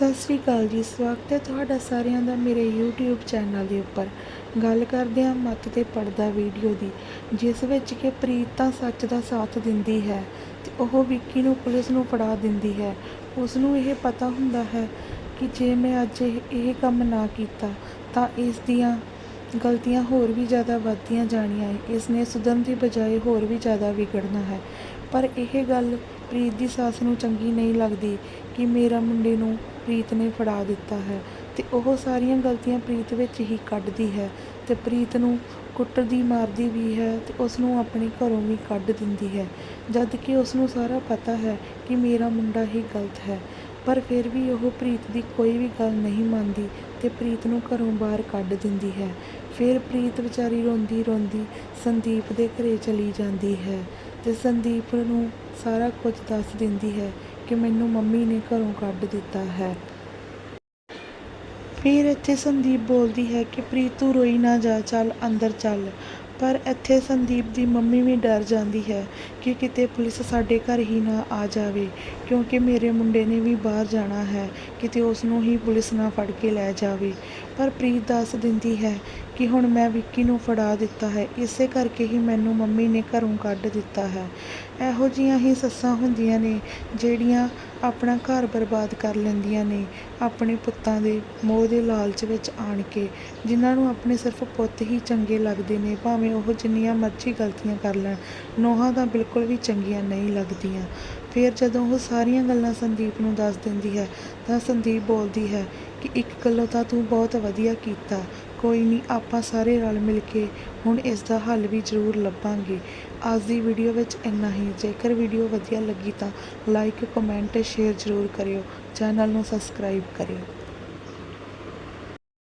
ਸਤਿ ਸ਼੍ਰੀ ਅਕਾਲ ਜੀ, ਸਵਾਗਤ ਹੈ ਤੁਹਾਡਾ ਸਾਰਿਆਂ ਦਾ ਮੇਰੇ YouTube ਚੈਨਲ ਦੇ ਉੱਪਰ। ਗੱਲ ਕਰਦੇ ਹਾਂ ਮੱਤ ਤੇ ਪੜਦਾ ਵੀਡੀਓ ਦੀ, ਜਿਸ ਵਿੱਚ ਕਿ ਪ੍ਰੀਤ ਤਾਂ ਸੱਚ ਦਾ ਸਾਥ ਦਿੰਦੀ ਹੈ ਤੇ ਉਹ ਵਿੱਕੀ ਨੂੰ ਪੁਲਿਸ ਨੂੰ ਫੜਾ ਦਿੰਦੀ ਹੈ। ਉਸ ਨੂੰ ਇਹ ਪਤਾ ਹੁੰਦਾ ਹੈ ਕਿ ਜੇ ਮੈਂ ਅੱਜ ਇਹ ਇਹ ਕੰਮ ਨਾ ਕੀਤਾ, ਤਾਂ ਇਸ ਦੀਆਂ ਗਲਤੀਆਂ ਹੋਰ ਵੀ ਜ਼ਿਆਦਾ ਵੱਧਦੀਆਂ ਜਾਣੀਆਂ ਹੈ। ਇਸ ਨੇ ਸੁਧਰਨ ਦੀ ਬਜਾਏ ਹੋਰ ਵੀ ਜ਼ਿਆਦਾ ਵਿਗੜਨਾ ਹੈ। ਪਰ ਇਹ ਗੱਲ ਪ੍ਰੀਤ ਦੀ ਸੱਸ ਨੂੰ ਚੰਗੀ ਨਹੀਂ ਲੱਗਦੀ ਕਿ ਮੇਰਾ ਮੁੰਡੇ ਨੂੰ ਪ੍ਰੀਤ ਨੇ ਫੜਾ ਦਿੱਤਾ ਹੈ ਤੇ ਉਹ ਸਾਰੀਆਂ ਗਲਤੀਆਂ ਪ੍ਰੀਤ ਵਿੱਚ ਹੀ ਕੱਢਦੀ ਹੈ ਤੇ ਪ੍ਰੀਤ ਨੂੰ ਕੁੱਟਦੀ, ਮਾਰਦੀ ਵੀ ਹੈ ਤੇ ਉਸ ਨੂੰ ਆਪਣੇ ਘਰੋਂ ਵੀ ਕੱਢ ਦਿੰਦੀ ਹੈ। ਜਦ ਕਿ ਉਸ ਨੂੰ ਸਾਰਾ ਪਤਾ ਹੈ ਕਿ ਮੇਰਾ ਮੁੰਡਾ ਹੀ ਗਲਤ ਹੈ, ਪਰ ਫਿਰ ਵੀ ਉਹ ਪ੍ਰੀਤ ਦੀ ਕੋਈ ਵੀ ਗੱਲ ਨਹੀਂ ਮੰਨਦੀ ਤੇ ਪ੍ਰੀਤ ਨੂੰ ਘਰੋਂ ਬਾਹਰ ਕੱਢ ਦਿੰਦੀ ਹੈ। ਫਿਰ ਪ੍ਰੀਤ ਵਿਚਾਰੀ ਰੋਂਦੀ ਰੋਂਦੀ ਸੰਦੀਪ ਦੇ ਘਰੇ ਚਲੀ ਜਾਂਦੀ ਹੈ। ਤੇ ਸੰਦੀਪ ਨੂੰ ਸਾਰਾ ਕੁਝ ਦੱਸ ਦਿੰਦੀ ਹੈ ਕਿ ਮੈਨੂੰ ਮੰਮੀ ਨੇ ਘਰੋਂ ਕੱਢ ਦਿੱਤਾ ਹੈ। ਫਿਰ ਇੱਥੇ ਸੰਦੀਪ ਬੋਲਦੀ ਹੈ ਕਿ ਪ੍ਰੀਤੂ ਰੋਈ ਨਾ ਜਾ, ਚੱਲ ਅੰਦਰ ਚੱਲ। ਪਰ ਇੱਥੇ ਸੰਦੀਪ ਦੀ ਮੰਮੀ ਵੀ ਡਰ ਜਾਂਦੀ ਹੈ ਕਿ ਕਿਤੇ ਪੁਲਿਸ ਸਾਡੇ ਘਰ ਹੀ ਨਾ ਆ ਜਾਵੇ, ਕਿਉਂਕਿ ਮੇਰੇ ਮੁੰਡੇ ਨੇ ਵੀ ਬਾਹਰ ਜਾਣਾ ਹੈ, ਕਿਤੇ ਉਸ ਨੂੰ ਹੀ ਪੁਲਿਸ ਨਾ ਫੜ ਕੇ ਲੈ ਜਾਵੇ। ਪਰ ਪ੍ਰੀਤ ਦੱਸ ਦਿੰਦੀ ਹੈ ਕਿ ਹੁਣ ਮੈਂ ਵਿੱਕੀ ਨੂੰ ਫੜਾ ਦਿੱਤਾ ਹੈ, ਇਸੇ ਕਰਕੇ ਹੀ ਮੈਨੂੰ ਮੰਮੀ ਨੇ ਘਰੋਂ ਕੱਢ ਦਿੱਤਾ ਹੈ। ਇਹੋ ਜੀਆਂ ਹੀ ਸੱਸਾਂ ਹੁੰਦੀਆਂ ਨੇ ਜਿਹੜੀਆਂ ਆਪਣਾ ਘਰ ਬਰਬਾਦ ਕਰ ਲੈਂਦੀਆਂ ਨੇ, ਆਪਣੇ ਪੁੱਤਾਂ ਦੇ ਮੋਹ ਦੇ ਲਾਲਚ ਵਿੱਚ ਆਣ ਕੇ, ਜਿਨ੍ਹਾਂ ਨੂੰ ਆਪਣੇ ਸਿਰਫ ਪੁੱਤ ਹੀ ਚੰਗੇ ਲੱਗਦੇ ਨੇ, ਭਾਵੇਂ ਉਹ ਜਿੰਨੀਆਂ ਮਰਜ਼ੀ ਗਲਤੀਆਂ ਕਰ ਲੈਣ, ਨੋਹਾਂ ਤਾਂ ਬਿਲਕੁਲ ਵੀ ਚੰਗੀਆਂ ਨਹੀਂ ਲੱਗਦੀਆਂ। ਫਿਰ ਜਦੋਂ ਉਹ ਸਾਰੀਆਂ ਗੱਲਾਂ ਸੰਦੀਪ ਨੂੰ ਦੱਸ ਦਿੰਦੀ ਹੈ, ਤਾਂ ਸੰਦੀਪ ਬੋਲਦੀ ਹੈ ਕਿ ਇੱਕ ਗੱਲੋਂ ਤਾਂ ਤੂੰ ਬਹੁਤ ਵਧੀਆ ਕੀਤਾ ਕੋਈ ਨਹੀਂ, ਆਪਾਂ ਸਾਰੇ ਰਲ ਮਿਲ ਕੇ ਹੁਣ ਇਸ ਦਾ ਹੱਲ ਵੀ ਜ਼ਰੂਰ ਲੱਭਾਂਗੇ। ਅੱਜ ਦੀ ਵੀਡੀਓ ਵਿੱਚ ਇੰਨਾ ਹੀ। ਜੇਕਰ ਵੀਡੀਓ ਵਧੀਆ ਲੱਗੀ ਤਾਂ ਲਾਈਕ ਕਮੈਂਟ ਸ਼ੇਅਰ ਜ਼ਰੂਰ ਕਰਿਓ। ਚੈਨਲ ਨੂੰ ਸਬਸਕ੍ਰਾਈਬ ਕਰਿਓ।